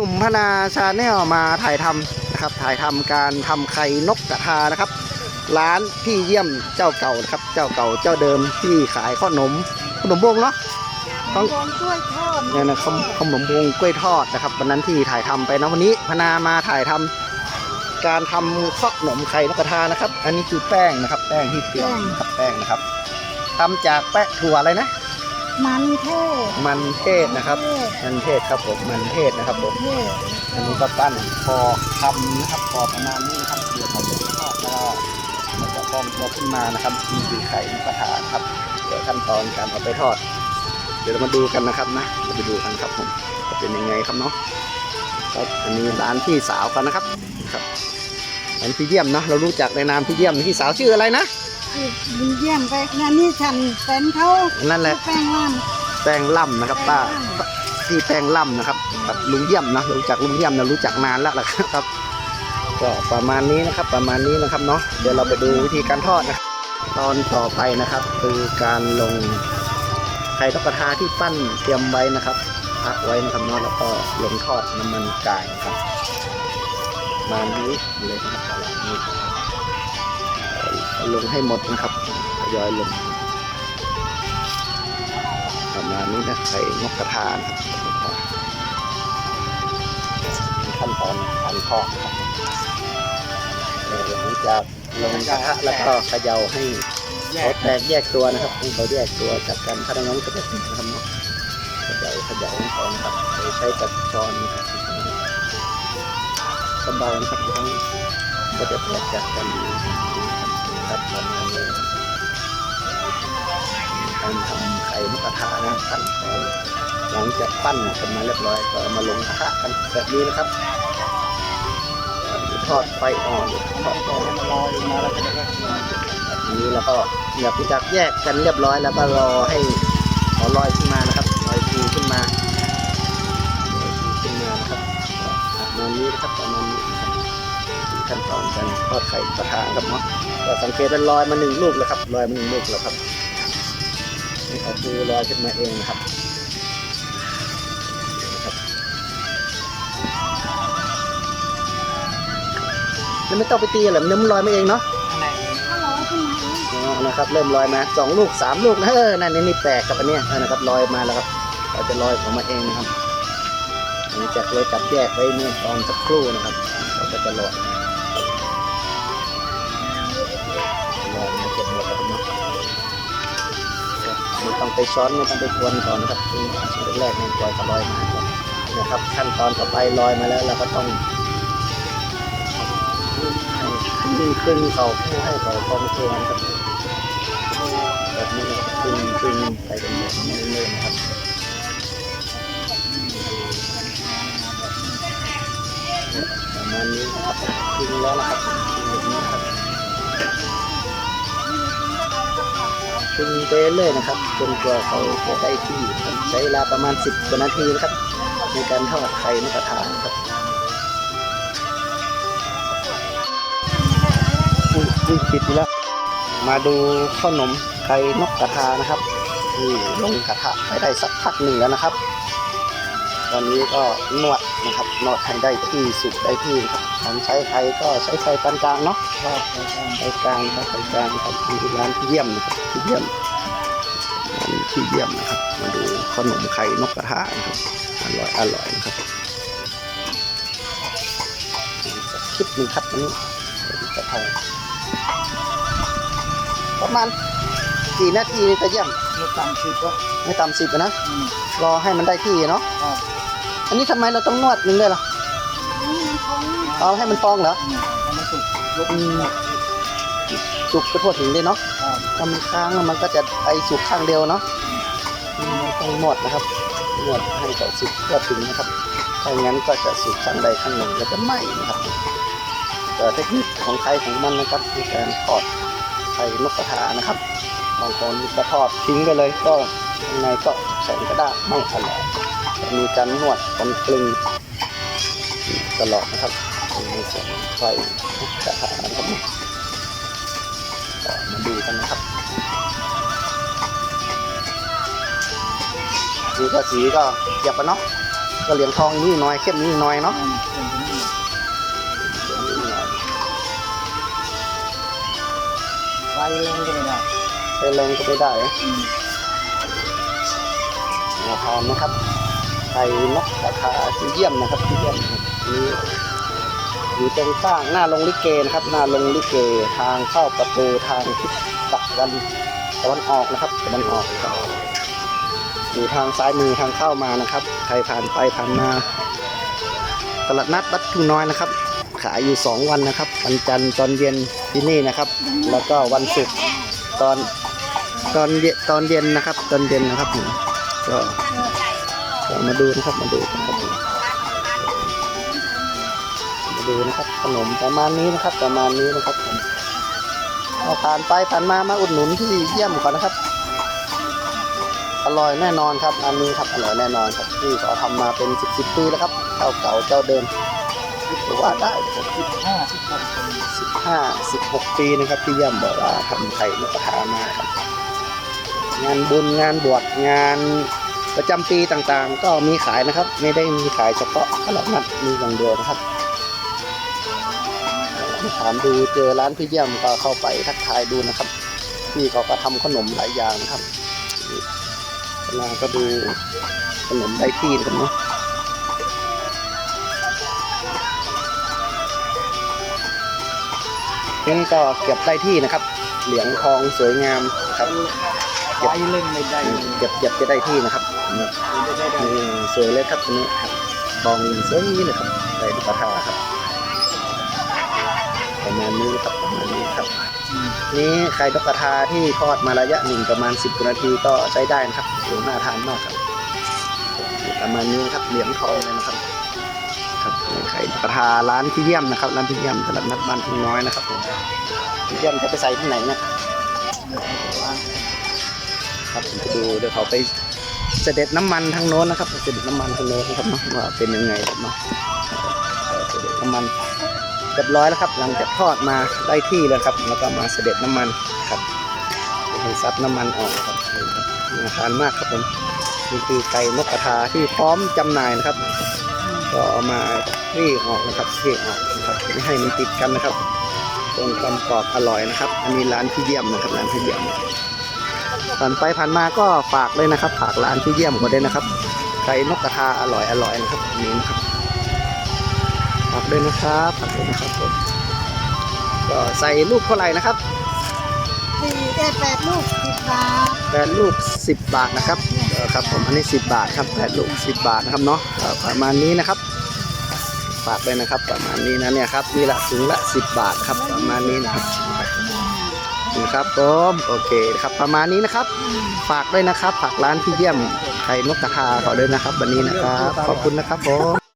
กลุ่มพนาชาแนลมาถ่ายทำนะครับถ่ายทำการทำไข่นกกระทานะครับ ร้านพี่เยี่ยมเจ้าเก่านะครับ เจ้าเก่าเจ้าเดิมที่ขายข้าวหนมขนมวงเนาะต้องวงกล้วยทอดเนี่ยนะขนมขนมวงกล้วยทอดนะครับวันนั้นที่ถ่ายทำไปนะวันนี้พนามาถ่ายทำการทำข้าวหนมไข่นกกระทานะครับ อันนี้คือแป้งนะครับ แป้งที่เตรียมนะครับแป้งนะครับทำจากแป้งถั่วอะไรนะ มันเทศมันเทศนะครับ มันเทศครับผม มันเทศนะครับผมเทศอันนี้ก็ปั้นพอทำนะครับพอประมาณนี้นะครับเดี๋ยวเขาจะทอดแล้วก็มันจะพองตัวขึ้นมานะครับนี่คือไข่นกกระทานะครับ เดี๋ยวขั้นตอนการเอาไปทอด เดี๋ยวเรามาดูกันนะครับนะเราไปดูกันครับผมจะเป็นยังไงครับเนาะครับอันนี้ร้านพี่สาวกันนะครับครับร้านพี่เยี่ยมเนาะเรารู้จักในนามพี่เยี่ยมพี่สาวชื่ออะไรนะ ดีเยี่ยมไปงานนี้ฉันแฟนเขานั่นแหละแป้งว่านแป้งล่ำนะครับป้าที่แป้งล่ำนะครับกับลุงเยี่ยมนะรู้จักลุงเยี่ยมนะรู้จักนานแล้วล่ะครับ ก็ประมาณนี้นะครับประมาณนี้นะครับเนาะเดี๋ยวเราไปดูวิธีการทอดนะครับตอนต่อไปนะครับ คือการลงไข่นกกระทาที่ปั้นเตรียมไว้นะครับพักไว้นะครับเนาะแล้วก็ลงทอดน้ำมันกายนะครับประมาณนี้เลยนะครับประมาณนี้เอา ลงให้หมดนะครับทยอยลงประมาณนี้นะไข่นกกระทานครับขั้นตอนการทอดครับเอ่อหลังจากลงกระทะแล้วก็เขย่าให้เขาแตกแยกตัวนะครับให้เขาแยกตัวจากกันถ้าดังนั้นก็จะติดนะครับเนาะขย่าเขย่าให้เขานครับใช้กับช้อนครับเบาๆนะครับทั้งก็จะแตกจากกันอยู่ นะครับประมาณนี้การทำไข่นกกระทานะขั้นตอนหลังจากปั้นกันมาเรียบร้อยก็เอามาลงกระทะกันแบบนี้นะครับทอดไฟอ่อนทอดอ่อนลอยมาแล้วก็แบบนี้แล้วก็เดี๋ยวจากแยกกันเรียบร้อยแล้วก็รอให้ขาลอยขึ้นมานะครับลอยฟูขึ้นมา ขั้นตอนการทอดไข่นกกระทาครับเนาะก็สังเกตเป็นลอยมาหนึ่งลูกแล้วครับลอยมาหนึ่งลูกแล้วครับนี่เขาดูลอยขึ้นมาเองนะครับนะครับแล้วไม่ต้องไปตีหรอกเนื้อมันลอยมาเองเนาะถ้าร้อยขึ้นมาเองอ๋อนะครับเริ่มลอยมาสองลูกสามลูกนะเออนั่นนี่แปลกครับอันเนี้ยเออนะครับลอยมาแล้วครับเราจะลอยออกมาเองนะครับหลังจากเราจับแยกไว้เมื่อตอนสักครู่นะครับเราก็จะลอย ต้องไปช้อนไม่ต้องไปควนก่อนนะครับคือชิ้นแรกนี่ปล่อยเขาลอยมาก่อนนะครับขั้นตอนต่อไปลอยมาแล้วเราก็ต้องให้นขึ้นเขาเพื่อให้เขากองตัวนะครับแบบนี้ครับขึ้นขึ้นไปเป็นแบบนี้เรื่อยๆนะครับประมาณนี้นะครับขึ้นแล้วนะครับขึ้นแบบนี้นะครับ ขึ้นไปเรื่อยนะครับจนกว่าเขาจะได้ที่ใช้เวลาประมาณ 10กว่านาทีนะครับ ในการทอดไข่นกกระทาครับอุ้ยปิดแล้ว มาดูข้าวหนมไข่นกกระทานะครับนี่ลงกระทะไปได้สักพักหนึ่งแล้วนะครับ ตอนนี้ก็นวดนะครับนวดให้ได้ที่สุกได้ที่ครับการใช้ไฟก็ใช้ไฟปานกลางเนาะไฟกลางครับไฟกลางครับที่ร้านพี่เยี่ยมนะครับพี่เยี่ยมร้านพี่เยี่ยมนะครับมาดูขนมไข่นกกระทานะครับอร่อยอร่อยนะครับสักคลิปหนึ่งครับอันนี้ไข่นกกระทาประมาณกี่นาทีจะเยี่ยมเราต่ำสิบก็ไม่ต่ำสิบนะรอให้มันได้ที่เนาะ อันนี้ทำไมเราต้องนวดหนึ่งด้วยล่ะนี่มันคงเอาให้มันฟองเหรอให้มันสุกยกอืมสุกไปทั่วถึงเลยเนาะทำค้างแล้วมันก็จะไอสุกข้างเดียวเนาะอืมไม่ต้องนวดนะครับนวดให้เขาสุกทั่วถึงนะครับถ้าอย่างนั้นก็จะสุกข้างใดข้างหนึ่งแล้วจะไหม้นะครับแต่เทคนิคของใครของมันนะครับในการทอดไข่นกกระทานะครับบางคนก็ทอดทิ้งไปเลยก็ยังไงก็แข็งก็ได้ไม่อร่อย มีการนวดกันกลึงตลอดนะครับในส่วนของไฟกระทะนะครับก็มาดูกันนะครับสีก็สีก็หยับปะเนาะสก็เหลียงทองนี่น้อยเข้มนี่น้อยเนาะอ่าเป็นตรงนี้ไฟแรงก็ไม่ได้ไปแรงก็ไม่ได้อืมมาทานนะครับ ไข่นกราคาที่เยี่ยมนะครับที่เยี่ยมนี่อยู่ตรงข้างหน้าลงลิเกนะครับ หน้าลงลิเกทางเข้าประตูทางทิศตะวันตะวันออกนะครับตะวันออกอยู่ทางซ้ายมือทางเข้ามานะครับใครผ่านไปผ่านมาตลาดนัดวัดทุ่งน้อยนะครับ ขายอยู่ 2 วันนะครับ วันจันทร์ตอนเย็นที่นี่นะครับ แล้วก็วันศุกร์ตอนตอนเย็นตอนเย็นนะครับ ตอนเย็นนะครับก็ มาดูนะครับมาดูกันครับมาดูนะครับขนมประมาณนี้นะครับ ประมาณนี้นะครับผมเอาผ่านไปผ่านมามาอุดหนุนที่เยี่ยมก่อนนะครับ อร่อยแน่นอนครับอันนี้ครับอร่อยแน่นอนครับที่เขาทำมาเป็นสิบสิบปีแล้วครับเจ้าเก่าเจ้าเดิมถือว่าได้สิบห้าสิบหกสิบห้าสิบหกปีนะครับที่เยี่ยมบอกว่าทำไข่นกกระทามาครับงานบุญงานบวชงาน ประจำปีต่างๆ ก็มีขายนะครับ ไม่ได้มีขายเฉพาะตลาดนัดมีอย่างเดียวนะครับถามดูเจอร้านพี่เยี่ยมก็เข้าไปทักทายดูนะครับพี่เขาก็ทำขนมหลายอย่างนะครับเวลาก็ดูขนมได้ที่นะครับเนาะนี่ก็เก็บได้ที่นะครับ เหลียงทองสวยงามครับไฟเล่นไม่ได้เลยเก็บเก็บจะได้ที่นะครับไม่ได้ได้ นี่สวยเลยครับตัวนี้ครับบองสวยเลยครับได้ลูกกระทาครับประมาณนี้ครับประมาณนี้ครับ นี่ไข่นกกระทาที่ทอดมาระยะหนึ่งประมาณ 10กว่านาทีก็ใช้ได้นะครับโอ้น่าทานมากครับ ประมาณนี้ครับเหลียงทองเลยนะครับครับไข่นกกระทาร้านพี่เยี่ยมนะครับร้านพี่เยี่ยมตลาดนัดบ้านทุ่งน้อยนะครับผมพี่เยี่ยมจะไปใส่ที่ไหนเนี่ยครับผมจะดูเดี๋ยวเขาไป เสด็จน้ำมันทางโน้นนะครับ เสด็จน้ำมันทางโน้นนะครับเนาะว่าเป็นยังไงครับเนาะเออเสด็จน้ำมันเรียบร้อยแล้วครับ หลังจากทอดมาได้ที่แล้วครับ แล้วก็มาเสด็จน้ำมันครับให้ซับน้ำมันออกครับน่าทานมากครับผมนี่คือไก่นกกระทาที่พร้อมจำหน่ายนะครับ ก็เอามารีออกนะครับรีออกนะครับไม่ให้มันติดกันนะครับตรงความกรอบอร่อยนะครับ อันนี้ร้านพี่เยี่ยมนะครับร้านพี่เยี่ยม ผ่านไปผ่านมาก็ฝากเลยนะครับ ฝากร้านที่เยี่ยมก็ได้นะครับไก่นกกระทาอร่อยอร่อยนะครับอันนี้นะครับฝากด้วยนะครับฝากด้วยนะครับผมก็ใส่ลูกเท่าไหร่นะครับสี่เอ้ยแปดลูกสิบบาทแปดลูก10บาทนะครับเออครับผมอันนี้10บาทครับแปดลูก10บาทนะครับเนาะก็ประมาณนี้นะครับฝากเลยนะครับ ประมาณนี้นะเนี่ยครับนี่ละถุงละ10บาทครับประมาณนี้นะครับ นะครับผมโอเคครับประมาณนี้นะครับ ฝากด้วยนะครับฝากร้านพี่เยี่ยมไข่นกกระทาเขาด้วยนะครับ วันนี้นะครับขอบคุณนะครับผม